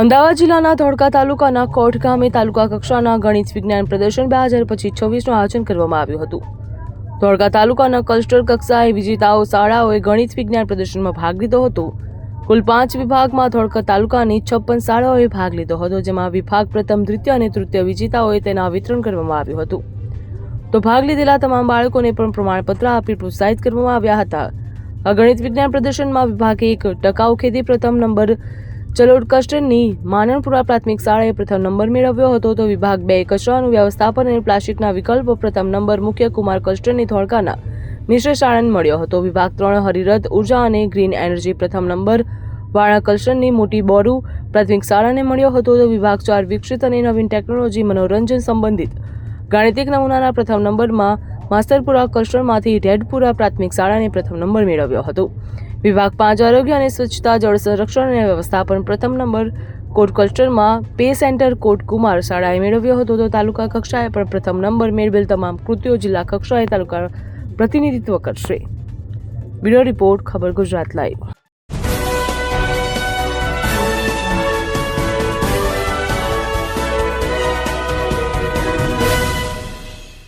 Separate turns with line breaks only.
અમદાવાદ જિલ્લાના ધોળકા તાલુકાના કોટ ગામે તાલુકા કક્ષાના ગણિત વિજ્ઞાન પ્રદર્શન બે હજાર પચીસ છવ્વીસનું આયોજન કરવામાં આવ્યું હતું. ધોળકા તાલુકાના કલ્સ્ટર કક્ષાએ વિજેતાઓ શાળાઓએ ગણિત વિજ્ઞાન પ્રદર્શનમાં ભાગ લીધો હતો. કુલ પાંચ વિભાગમાં ધોળકા તાલુકાની છપ્પન શાળાઓએ ભાગ લીધો હતો, જેમાં વિભાગ પ્રથમ, દ્વિતીય અને તૃતીય વિજેતાઓએ તેના વિતરણ કરવામાં આવ્યું હતું. તો ભાગ લીધેલા તમામ બાળકોને પણ પ્રમાણપત્ર આપી પ્રોત્સાહિત કરવામાં આવ્યા હતા. ગણિત વિજ્ઞાન પ્રદર્શનમાં વિભાગે એક, ટકાઉ ખેતી પ્રથમ, નંબર ચલોડ કસ્ટરની માનણપુરા પ્રાથમિક શાળાએ પ્રથમ નંબર મેળવ્યો હતો તો વિભાગ બે કચરાનું વ્યવસ્થાપન અને પ્લાસ્ટિકના વિકલ્પો પ્રથમ નંબર મુખ્ય કુમાર કસ્ટરની ધોળકાના મિશ્ર શાળાને મળ્યો હતો. વિભાગ ત્રણ હરિરથ, ઊર્જા અને ગ્રીન એનર્જી પ્રથમ નંબર વાળા કલ્ચરની મોટી બોરુ પ્રાથમિક શાળાને મળ્યો હતો તો વિભાગ ચાર વિકસિત અને નવીન ટેકનોલોજી, મનોરંજન સંબંધિત ગાણિતિક નમૂનાના પ્રથમ નંબરમાં માસ્તરપુરા કલ્શનમાંથી રેડપુરા પ્રાથમિક શાળાને પ્રથમ નંબર મેળવ્યો હતો. વિભાગ પાંચ આરોગ્ય અને સ્વચ્છતા જળ સંરક્ષણ અને વ્યવસ્થાપન પ્રથમ નંબર કોટ કલ્ચરમાં પે સેન્ટર કોટ કુમાર શાળાએ મેળવ્યો હતો તો તાલુકા કક્ષાએ પણ પ્રથમ નંબર મેળવેલ તમામ કૃત્યો જિલ્લા કક્ષાએ તાલુકા પ્રતિનિધિત્વ કરશે. બ્યુરો રિપોર્ટ, ખબર ગુજરાત લાઈવ.